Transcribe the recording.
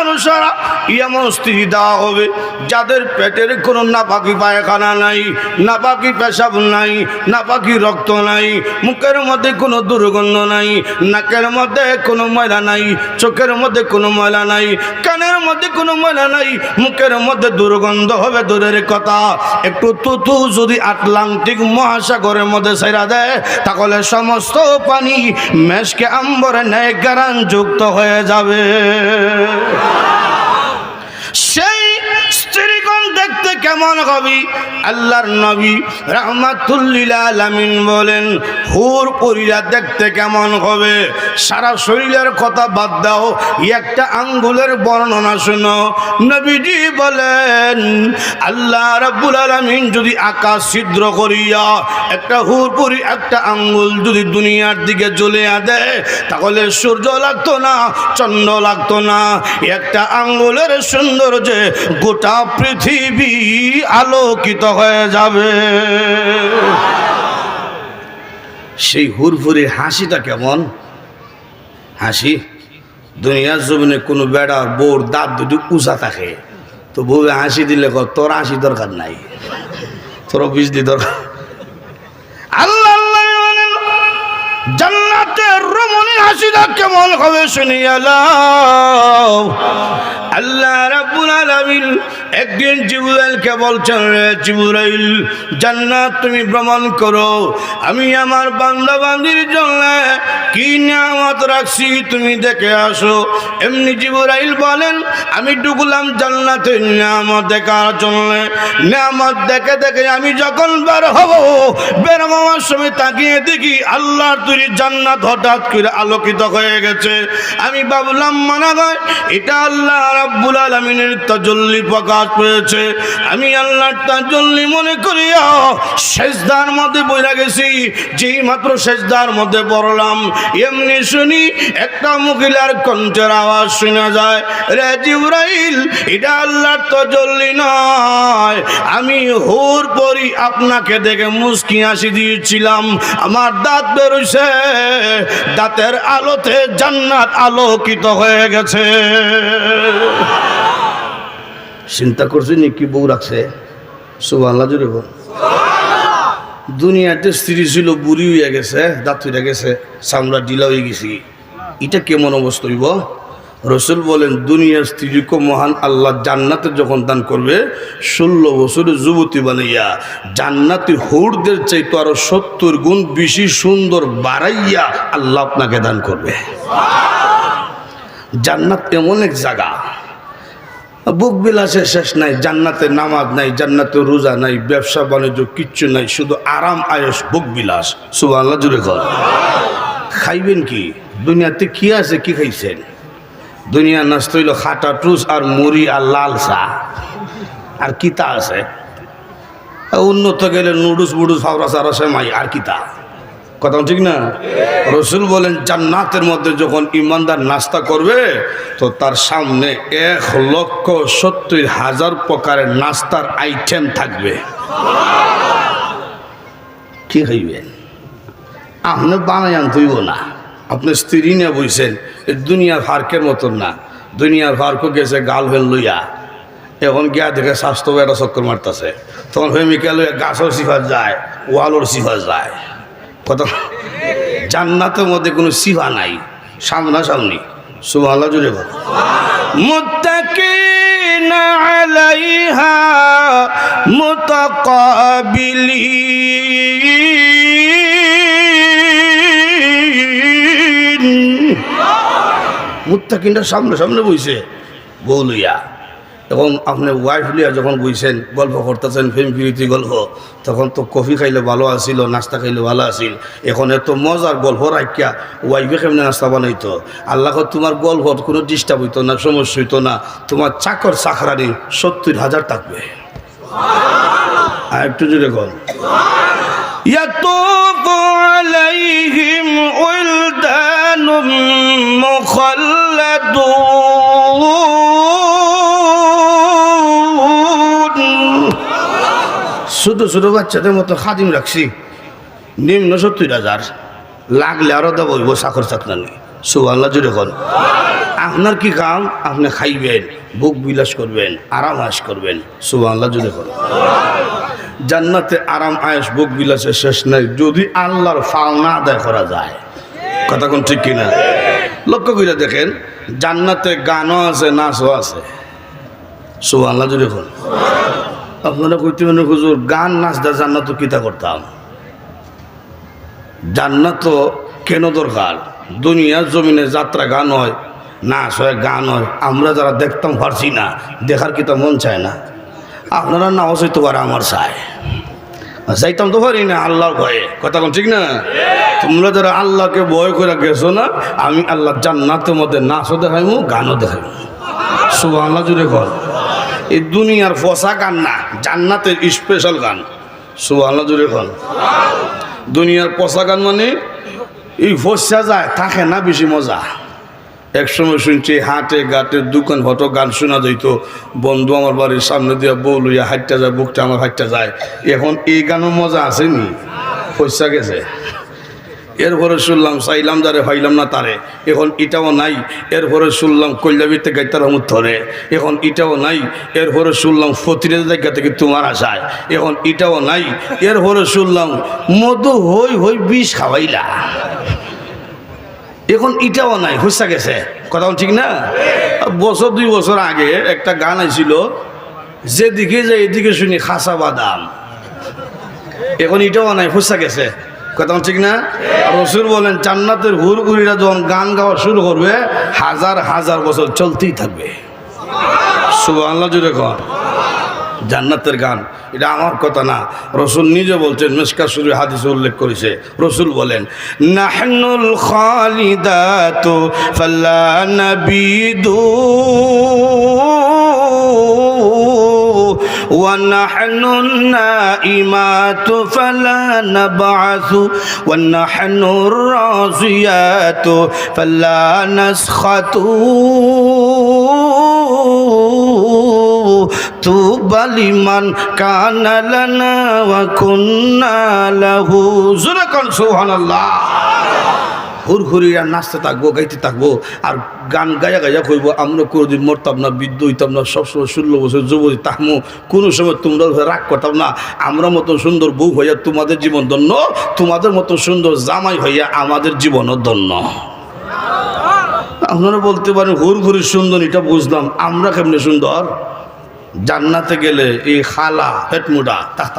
মানুষেরা এমন স্ত্রী দেওয়া হবে। যাদের পেটের কোনো নাপাকি পায়খানা নাই, নাপাকি পেশাব নাই, নাপাকি রক্ত নাই, মুখের মধ্যে কোনো দুর্গন্ধ নাই, নাকের মধ্যে কোনো ময়লা নাই, চোখের মধ্যে কোনো ময়লা নাই, কানের মধ্যে কোনো ময়লা নাই, মুখের মধ্যে দুর্গন্ধ হবে দূরের কথা। একটু তুতু যদি আটলান্টিক মহাসাগরের মধ্যে সেরা দেয়, তাহলে সমস্ত পানি মেশকে আম্বরে ন্যায় গারান যুক্ত হয়ে যাবে। সেই স্ত্রীগণ দেখতে কেমন হবি আল্লাহর নবী রহমাতুল্লিল আলামিন বলেন, হুর পরিরা দেখতে কেমন হবে? সারা শরীরের কথা বাদ দাও, একটা আঙ্গুলের বর্ণনা শুনো। নবীজি বলেন, আল্লাহ রাব্বুল আলামিন যদি আকাশ ছিদ্র করিয়া একটা হুর পরি, একটা আঙ্গুল যদি দুনিয়ার দিকে জ্বলে দেয়, তাহলে সূর্য লাগতো না, চন্দ্র লাগতো না। একটা আঙ্গুলের সৌন্দর্যে গোটা পৃথিবী আলোকিত হয়ে যাবে। সেই হুরফুরির হাসিটা কেমন? হাসি? দুনিয়ার জমিনে কোনো বেড়ার বোর, দাঁত দুটি উঁচা থাকে। তো বউ হাসি দিলে তোর হাসি দরকার নাই। তোর দি দরকার আল্লাহ হাসিটা কেমন হবে শুনিয়া লাও। আল্লাহ রাব্বুল আলামিন একদিন জিবরাইলকে বলছেন জিবরাইল, জান্নাত তুমি ভ্রমণ করো। আমি আমার বান্দা বান্দির জন্য কি নিয়ামত রাখছি তুমি দেখে আসো। এমনি জিবরাইল বলেন, আমি ঢুকলাম জান্নাতের নিয়ামত দেখার জন্য। নিয়ামত দেখে দেখে আমি যখন বের হব, বের হওয়ার সময় তাকিয়ে দেখি আল্লাহর তৈরি জান্নাত হঠাৎ করে আলোকিত হয়ে গেছে। আমি ভাবলাম, মানা হয়, এটা আল্লাহ রাব্বুল আলামিনের তাজল্লি প্রকাশ পেয়েছে। আমি আল্লাহর তাজল্লি মনে করিয়া সেজদার মধ্যে বইরা গেছি। যেই মাত্র সেজদার মধ্যে পড়লাম, এমনি শুনি একটা মহিলার কণ্ঠের আওয়াজ শোনা যায়, রে জিব্রাইল, এটা আল্লাহর তাজল্লি নয়। আমি হুর পরি আপনাকে দেখে মুস্কি হাসি দিয়েছিলাম। আমার দাঁত বেরোইছে, দাঁতের আলোতে জান্নাত আলোকিত হয়ে গেছে। চিন্তা করছে কি বউ রাখছে? জুড়ে বউ দুনিয়াতে স্ত্রী ছিল, বুড়ি হয়ে গেছে, দাঁত হয়ে গেছে, চামড়া ডিলা হয়ে গেছি। এটা কেমন অবস্থা হইব? রসুল বলেন, দুনিয়ার স্ত্রীকে মহান আল্লাহ জান্নাতে যখন দান করবে, ষোলো বছরের যুবতী বানাইয়া জান্নাতি হুড়দের চাইতো আরও সত্তর গুণ বেশি সুন্দর বাড়াইয়া আল্লাহ আপনাকে দান করবে। জান্নাত এমন এক জায়গা বুক বিলাসের শেষ নাই, জান্নাতে নামাজ নাই, জান্নাতে রোজা নাই, ব্যবসা, বাণিজ্য, কিচ্ছু নাই, শুধু আরাম আয়স বুক বিলাস। সুবাহ জুড়ে ঘর খাইবেন কি? দুনিয়াতে কি আছে, কি খাইছেন? দুনিয়া নষ্ট হইল খাটা, টুস আর মুড়ি আর লাল চা। আর কিতা আছে? উন্নত গেলে নুডুস বুডুস ফাওরা সারা সেমাই, আর কিতা কথা ঠিক না? রসুল বলেন, জান্নাতের মধ্যে যখন ইমানদার নাস্তা করবে, তো তার সামনে এক লক্ষ সত্তর হাজার প্রকারের নাস্তার আইটেম থাকবে। কি খাইবেন আপনি বানাই আনতেইব না। আপনি স্ত্রী নিয়ে বইছেন দুনিয়ার ফার্কের মতন না। দুনিয়ার ফার্কও গেছে গাল ফেল লইয়া। এখন গিয়া দেখে স্বাস্থ্য একটা চক্কর মারতেছে। তখন প্রেমিকা লইয়া গাছও সিফাত যায় ওয়ালোর সিফা যায়। কত? জান্নাতের মধ্যে কোনো সিফা নাই সামনা সামনাসামনি। সুবহানাল্লাহ জুড়ে মুত্তাকিন আলাইহা মুতাকাবিলিন। মুত্তাকিনটা সামনে সামনে বইছে বউ লইয়া এবং আপনি ওয়াইফ লিয়া যখন বুঝছেন গল্প করতেছেন ফিল্ম ফিরিতি গল্প, তখন তো কফি খাইলে ভালো আসিল নাস্তা খাইলে ভালো আসিল এখন এত মজার গল্প রাখিয়া ওয়াইফে কেমনি নাস্তা বানাইতো? আল্লাহ তোমার গল্পত কোনো ডিস্টার্ব হইতো না, সমস্যা হইতো না। তোমার চাকর চাকরানি সত্তর হাজার থাকবে। আর একটু জুড়ে গল তো ছোট ছোট বাচ্চাদের মতো খাদিম রাখছি। নিম্ন সত্তর হাজার। লাগলে আরও দেবো চাকর চাকরানি। সুবাল্লা জুড়ে কর আপনার কি কাম? আপনি খাইবেন, বুক বিলাস করবেন, আরাম আয়স করবেন। সুবাহ যদি করেন জান্নাতে আরাম আয়স বুক বিলাসের শেষ নাই। যদি আল্লাহর ফাল না আদায় করা যায়। কথা কোন ঠিক কিনা? লক্ষ্য করে দেখেন, জান্নাতে গানও আছে, নাচও আছে। সুবাহ যদি করেন আপনারা কইতে মানে হুজুর, গান, নাচ, দা, জান্নাত কিতা করতাম? জান্নাত কেন দরকার? দুনিয়ার জমিনে যাত্রা, গান হয়, নাচ হয়, গান হয়। আমরা যারা দেখতাম পারছি না, দেখার কিতা মন চায় না। আপনারা নাও হইতে পারে আমার চায়। চাইতাম তো পারি না, আল্লাহর ভয়ে। কথা কোন ঠিক না? তোমরা যারা আল্লাহকে ভয় করে গেছো না, আমি আল্লাহ জান্নাতের মধ্যে নাচও দেখাইমু, গানও দেখাইমু। সুবাহ আল্লাহ জুড়ে কর। এই দুনিয়ার ফসা গান না, জান্নাতের স্পেশাল গান। আল্লাহ জুড়ে কর দুনিয়ার পচা গান মানে এই ফসা যায়, থাকে না বেশি মজা। একসময় শুনছি হাটে ঘাটে দোকান হতো, গান শোনা যাইত, বন্ধু আমার বাড়ির সামনে দিয়ে বউ লইয়া হাঁটতে যায়, বুকটা আমার হাঁটতে যায়। এখন এই গানের মজা আসেনি ফসা গেছে। এরপরে শুনলাম, চাইলাম যারে ভাইলাম না তারে। এখন ইটাও নাই, এরপরে শুনলাম কল্যাবিতে গাইতার হমুদ ধরে। এখন ইটাও নাই, এরপরে শুনলাম ফতিরের জায়গা থেকে তোমার আশায়। এখন ইটাও নাই, এরপরে শুনলাম মধু হই হই বিষ খাওয়াইলা। এখন ইটাও নাই হুসা গেছে। কথা ঠিক না? বছর দুই বছর আগে একটা গান আইছিল, যেদিকে যে এদিকে শুনি খাসা বাদাম। এখন ইটাও নাই হুসা গেছে। কথা ঠিক না রসুল বলেন, জান্নাতের হুরগুড়িরা যখন গান গাওয়া শুরু করবে, হাজার হাজার বছর চলতেই থাকবে। আল্লাহ জুড়ে কর জান্নাতের গান, এটা আমার কথা না। রসুল নিজে বলছেন মেসকা শুরু হাদিসে উল্লেখ করেছে। রসুল বলেন, নাহনুল খালিদাতু ফাল্লা নাবিদু ونحن النائمات فلا نبعث ونحن الرازيات فلا نسخط. طوبى لمن كان لنا وكنا له. زرقا سبحان الله. হুরহুরিয়া নাচতে থাকব, গাইতে থাকব, আর গান গায়া গাইয়া কইব, আমরা কোনোদিন মরতাম না, বৃদ্ধ হইতাম না, সবসময় ষোলো বছর যুবতী তাহমো কোনো সময় তোমরা রাগ করতাম না। আমরা মতো সুন্দর বউ হইয়া তোমাদের জীবন ধন্য, তোমাদের মতো সুন্দর জামাই হইয়া আমাদের জীবনও ধন্য। আপনারা বলতে পারেন, হুর ঘুরি সুন্দর এটা বুঝলাম, আমরা কেমনি সুন্দর? জান্নাতে গেলে এই খালা হেটমুডা তাহতাম